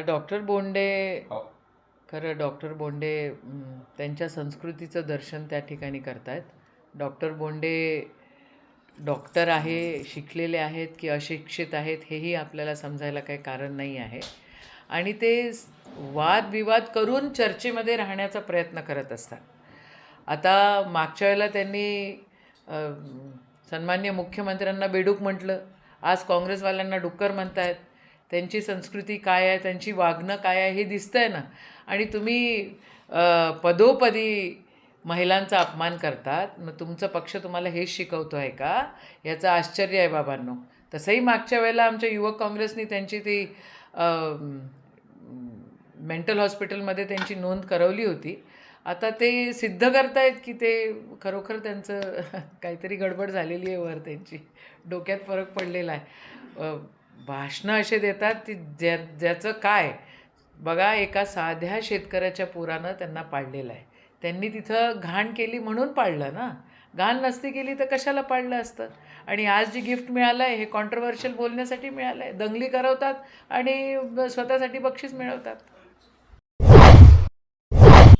Doctor Bonde हो. खरं doctor Bonde त्यांच्या संस्कृतीचं दर्शन त्या ठिकाणी करतायत. डॉक्टर बोंडे डॉक्टर आहे शिकलेले आहेत की अशिक्षित आहेत हेही आपल्याला समजायला काही कारण नाही आहे. आणि ते स- वादविवाद करून चर्चेमध्ये राहण्याचा प्रयत्न करत असतात. आता मागच्या वेळेला त्यांनी अ, सन्मान्य मुख्यमंत्र्यांना बेडूक म्हटलं आज काँग्रेसवाल्यांना डुक्कर म्हणतायत. त्यांची संस्कृती काय आहे त्यांची वागणं काय आहे हे दिसतं आहे ना. आणि तुम्ही पदोपदी महिलांचा अपमान करतात मग तुमचा पक्ष तुम्हाला हेच शिकवतो आहे का? याचं आश्चर्य आहे बाबांनो. तसंही मागच्या वेळेला आमच्या युवक काँग्रेसनी त्यांची ती मेंटल हॉस्पिटलमध्ये त्यांची नोंद करवली होती. आता ते सिद्ध करतायत की ते खरोखर त्यांचं काहीतरी गडबड झालेली आहे वर त्यांची. डोक्यात फरक पडलेला आहे. भाषणं असे देतात ती ज्या ज्याचं काय? बघा एका साध्या शेतकऱ्याच्या पुरानं त्यांना पाडलेलं आहे. त्यांनी तिथं घाण केली म्हणून पाडलं ना? घाण नसती केली तर कशाला पाडलं असतं? आणि आज जी गिफ्ट मिळालं आहे हे कॉन्ट्रवर्शियल बोलण्यासाठी मिळालं आहे दंगली करवतात आणि स्वतःसाठी बक्षीस मिळवतात.